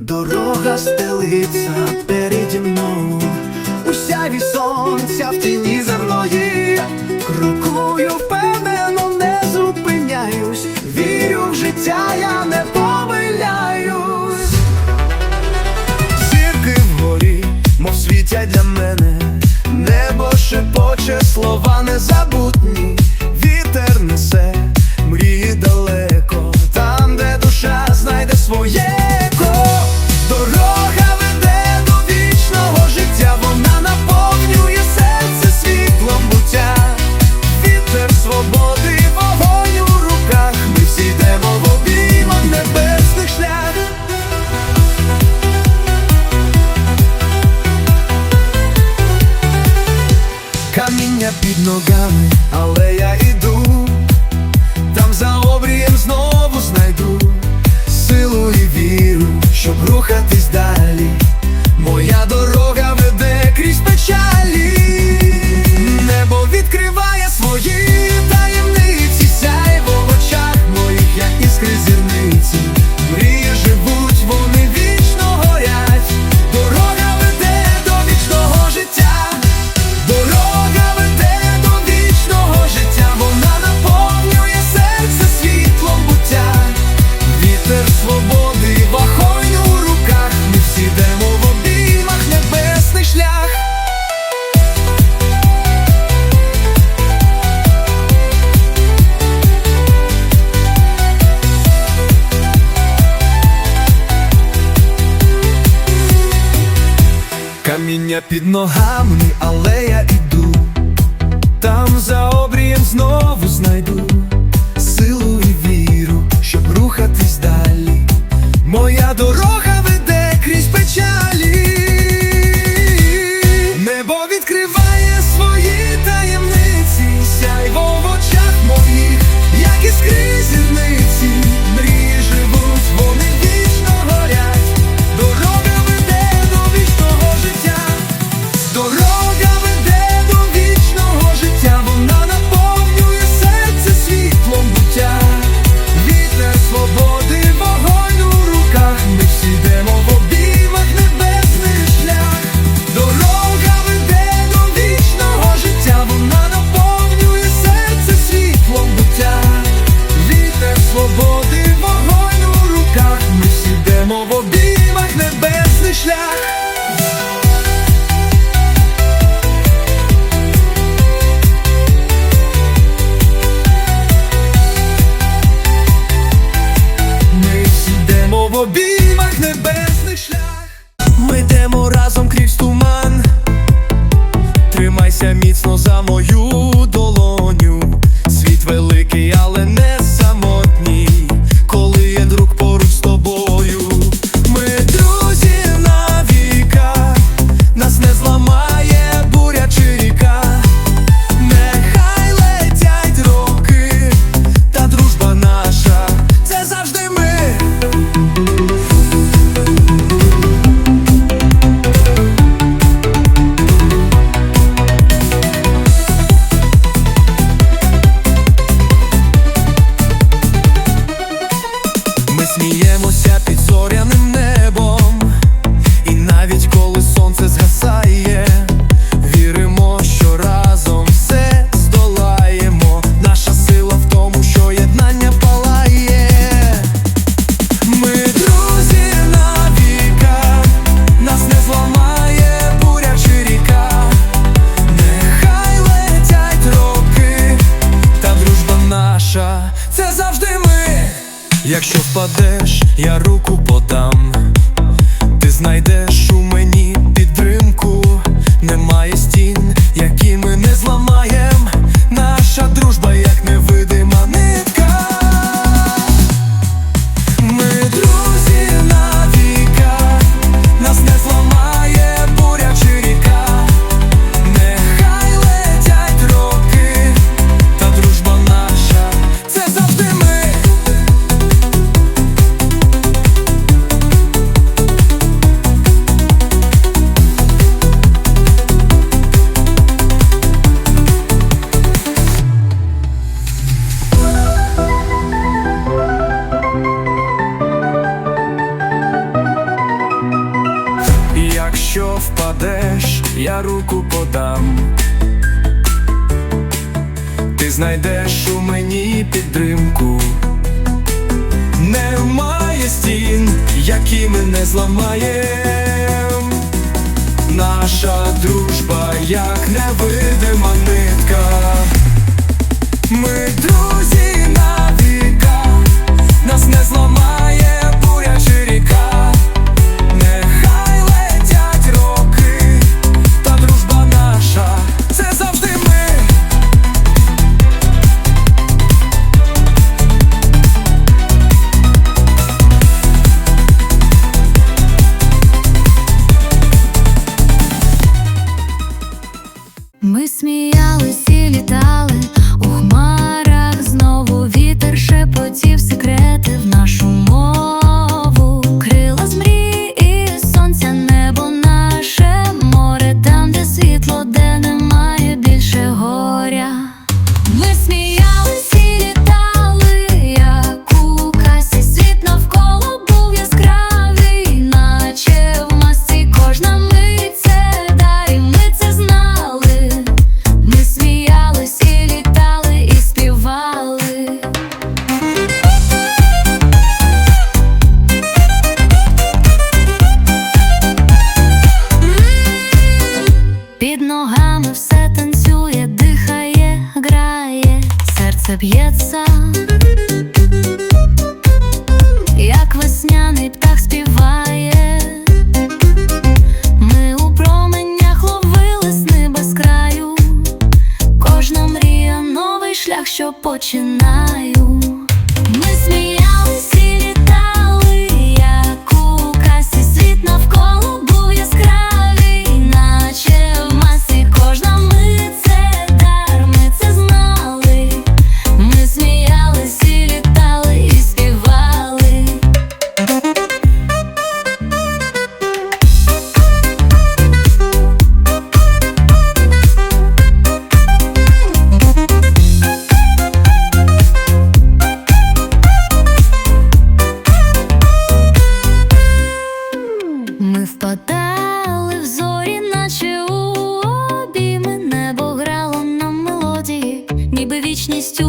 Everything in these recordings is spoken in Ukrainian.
Дорога стелиться переді мною, у сяві сонця в тіні земної, крокую впевнено, не зупиняюсь, вірю в життя, я не помиляюсь. Зірки вгорі, мов світять для мене, небо шепоче, слова не забуде. ногами. під ногами. Як невидима починаю. Ніби вічність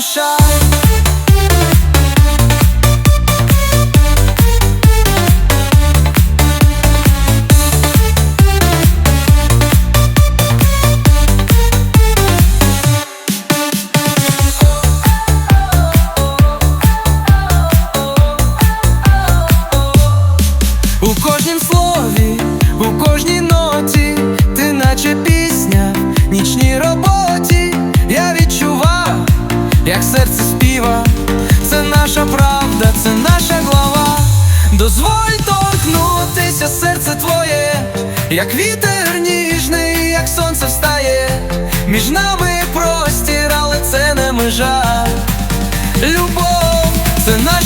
душа. У як серце співа, це наша правда, це наша глава. Дозволь торкнутися серце твоє, як вітер ніжний, як сонце встає. Між нами простір, але це не межа. Любов, це наша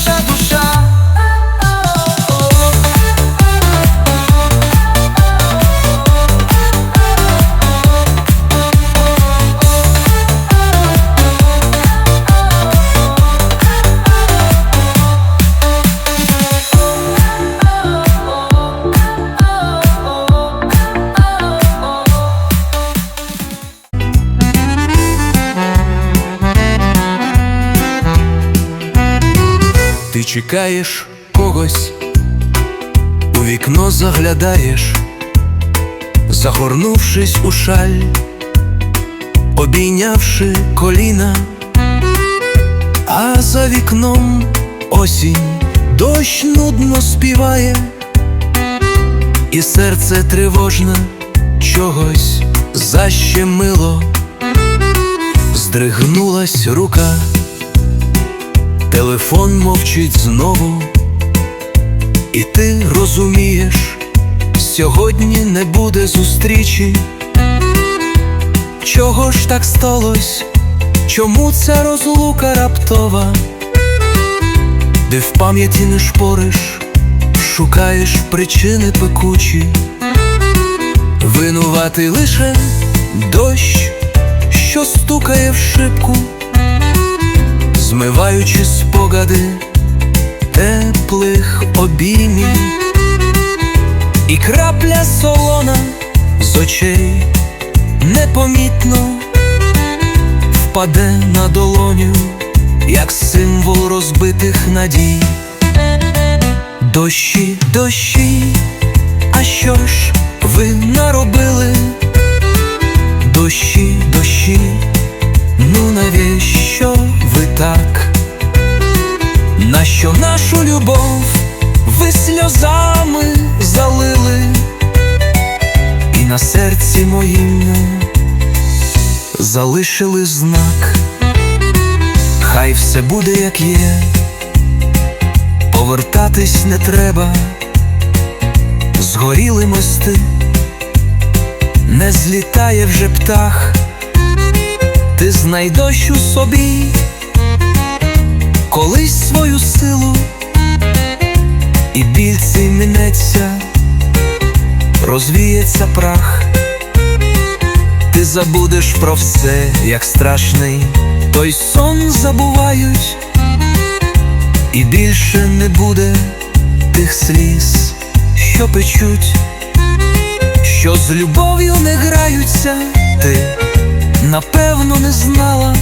Ти чекаєш когось, у вікно заглядаєш, загорнувшись у шаль, обійнявши коліна, а за вікном осінь дощ нудно співає, і серце тривожне чогось защемило, здригнулась рука. Телефон мовчить знову, і ти розумієш, сьогодні не буде зустрічі. Чого ж так сталось? Чому ця розлука раптова? Де в пам'яті не шпориш, шукаєш причини пекучі, винуватий лише дощ, що стукає в шибку змиваючи спогади теплих обіймів, і крапля солона з очей непомітно впаде на долоню, як символ розбитих надій. Дощі, дощі, а що ж ви наробили? Дощі, дощі. Ну навіщо так? Нащо нашу любов ви сльозами залили, і на серці моїм залишили знак, хай все буде, як є, повертатись не треба, згоріли мости, не злітає вже птах. Ти знайдеш у собі колись свою силу, і біль цей минеться, розвіється прах, ти забудеш про все, як страшний, той сон забувають, і більше не буде тих сліз, що печуть, що з любов'ю не граються. Ти напевно не знала,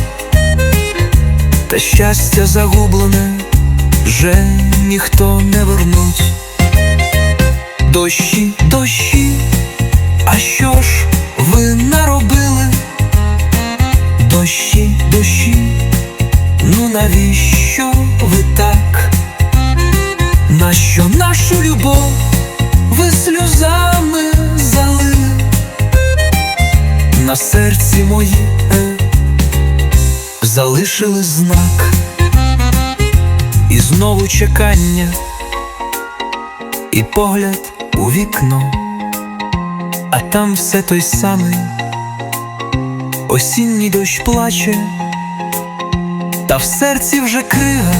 та щастя загублене вже ніхто не вернуть. Дощі, дощі, а що ж ви наробили? Дощі, дощі, ну навіщо ви так? Нащо нашу любов ви сльозами залили? на серці мої е, залишили знак, і знову чекання, і погляд у вікно, а там все той самий, осінній дощ плаче, та в серці вже крига,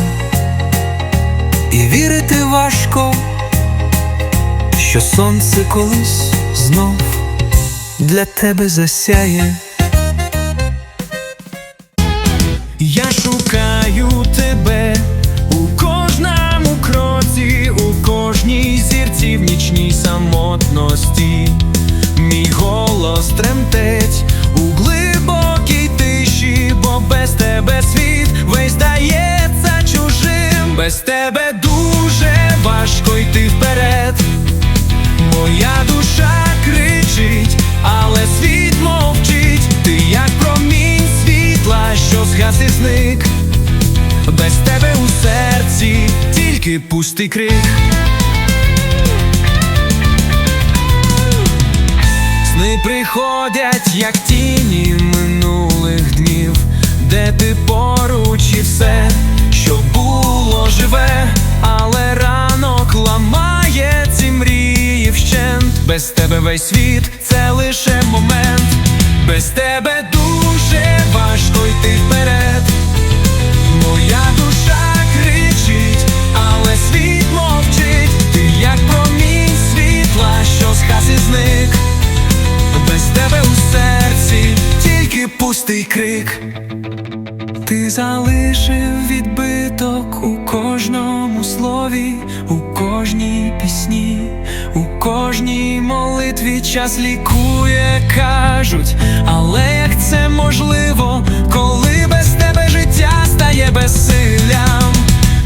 і вірити важко, що сонце колись знов для тебе засяє. Моя душа кричить, але світ мовчить. Ти як промінь світла, що згас зник. Без тебе у серці тільки пустий крик. Сни приходять, як тіні минулих днів, де ти поруч і все, що було живе, але Без тебе весь світ це лише момент, без тебе дуже важко йти вперед. Моя душа кричить, але світ мовчить. Ти як промінь світла, що згас і зник. Без тебе у серці тільки пустий крик. Ти залишив відбиток у кожному слові, у кожній пісні, кожній молитві час лікує, кажуть, але як це можливо, коли без тебе життя стає безсиллям,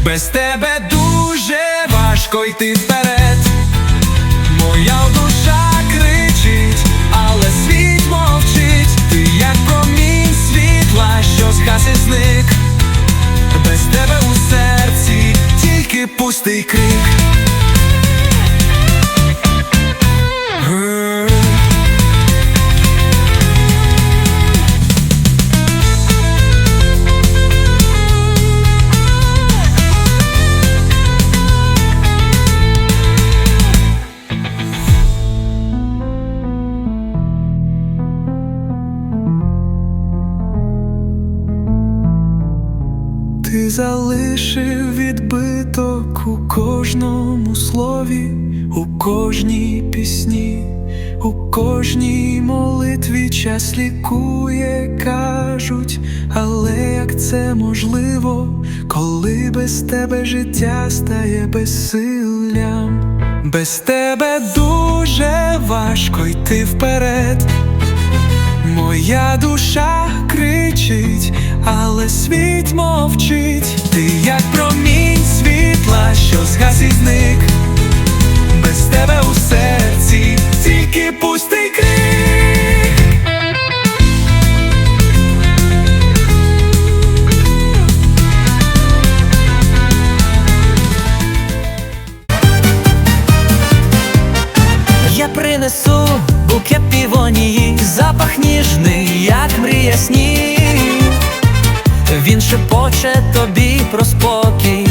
без тебе дуже важко йти вперед. Моя душа кричить, але світ мовчить. Ти як промінь світла, що згас зник. Без тебе у серці тільки пустий крик. Час лікує, кажуть, але як це можливо, коли без тебе життя стає безсиллям? Без тебе дуже важко йти вперед. Моя душа кричить, але світ мовчить. Ти як промінь світла, що згас і зник. Без тебе у серці тільки пустий мрія снів. Він шепоче тобі про спокій,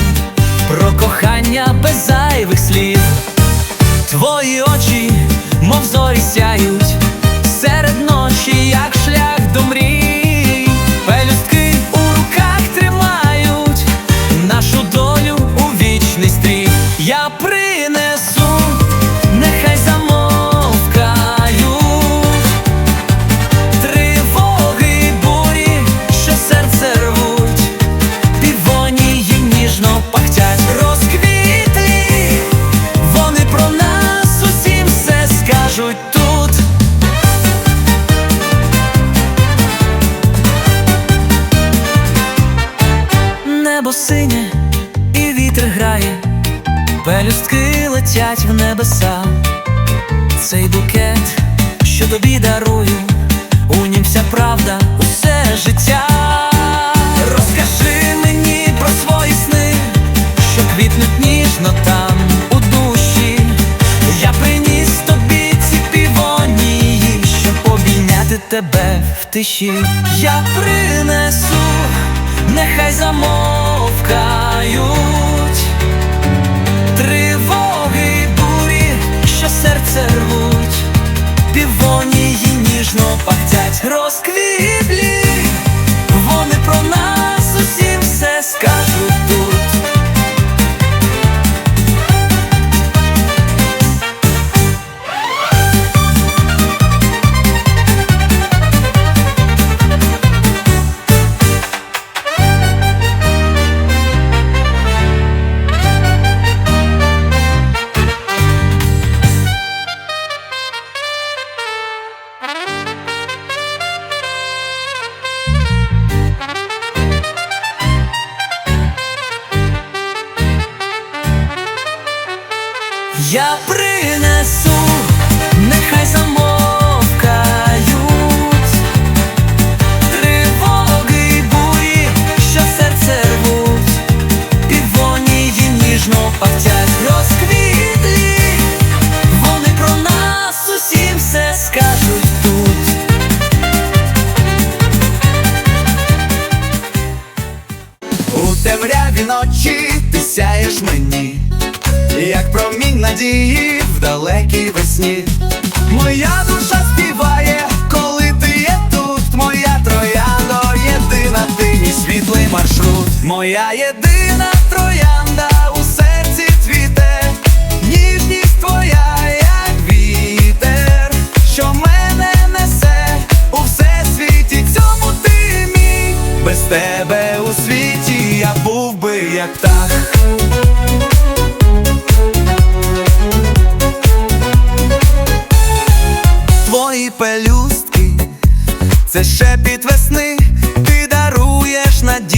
про кохання без зайвих слів. Твої очі, мов зорі сяють, серед ночі, як небеса. Цей букет, що тобі дарую, у нім вся правда, усе життя. Розкажи мені про свої сни, що квітнуть ніжно там у душі. Я приніс тобі ці півонії, щоб обійняти тебе в тиші. Я принесу, нехай замовкають що серце рвуть, півонії ніжно пахтять, розквітлі, обіцяєш мені, як промінь надії в далекій весні. Моя душа співає, коли ти є тут, моя троянда, єдина ти, мій світлий маршрут, моя єдина троянда у серці цвіте, ніжність твоя, як вітер, що мене несе у всесвіті, цьому ти мій, без тебе у світі я був би як та. мої пелюстки, це шепіт весни, ти даруєш надію.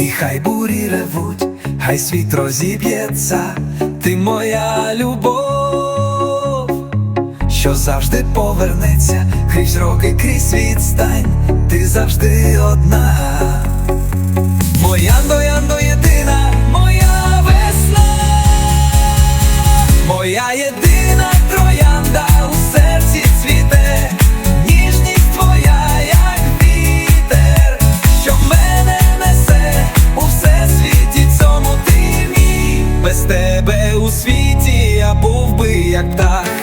і хай бурі ревуть, хай світ розіб'ється, ти моя любов, що завжди повернеться, крізь роки, крізь відстань, ти завжди одна. Моя дояндо єдина. голуби, як птах